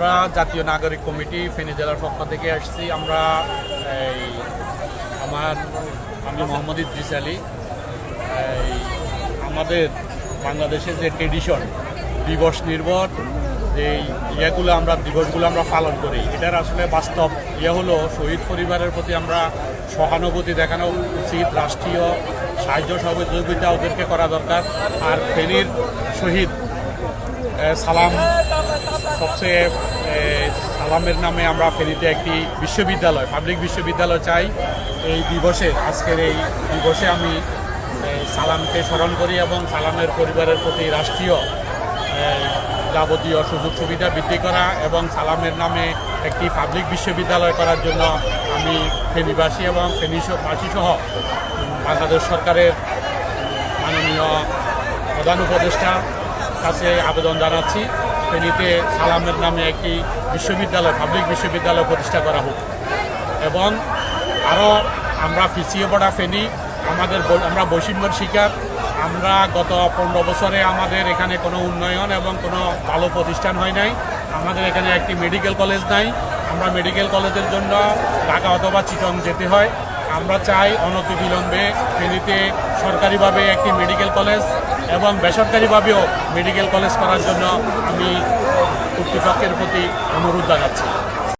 আমরা জাতীয় নাগরিক কমিটি ফেনী জেলার পক্ষ থেকে আসছি। আমরা এই আমার আমি মোহাম্মদ ইদ্রিস আলী, এই আমাদের বাংলাদেশের যে ট্রেডিশন দিবস নির্ভর যে ইয়েগুলো আমরা, দিবসগুলো আমরা পালন করি, এটার আসলে বাস্তব ইয়ে হলো শহীদ পরিবারের প্রতি আমরা সহানুভূতি দেখানো উচিত, রাষ্ট্রীয় সাহায্য সহযোগিতা ওদেরকে করা দরকার। আর ফেনীর শহীদ সালাম সবচেয়ে সালামের নামে আমরা ফেনীতে একটি বিশ্ববিদ্যালয়, পাবলিক বিশ্ববিদ্যালয় চাই এই দিবসে। আজকের এই দিবসে আমি সালামকে স্মরণ করি এবং সালামের পরিবারের প্রতি রাষ্ট্রীয় যাবতীয় সুযোগ সুবিধা বৃদ্ধি করা এবং সালামের নামে একটি পাবলিক বিশ্ববিদ্যালয় করার জন্য আমি ফেনীবাসী এবং ফেনীবাসী সহ বাংলাদেশ সরকারের মাননীয় প্রধান উপদেষ্টার কাছে আবেদন জানাচ্ছি। ফেনীতে সালামের নামে একটি বিশ্ববিদ্যালয় পাবলিক বিশ্ববিদ্যালয় প্রতিষ্ঠা করা হোক। এবং আরও আমরা পিছিয়ে পড়া ফেনী আমাদের আমরা বৈষম্যের শিকার। আমরা গত পনেরো বছরে আমাদের এখানে কোনো উন্নয়ন এবং কোনো ভালো প্রতিষ্ঠান হয় নাই। আমাদের এখানে একটি মেডিকেল কলেজ নাই। আমরা মেডিকেল কলেজের জন্য ঢাকা অথবা চিটং যেতে হয়। আমরা চাই অনতিবিলম্বে ফেনীতে সরকারিভাবে একটি মেডিকেল কলেজ এবং বেসরকারিভাবেও মেডিকেল কলেজ করার জন্য আমি কর্তৃপক্ষের প্রতি অনুরোধ জানাচ্ছি।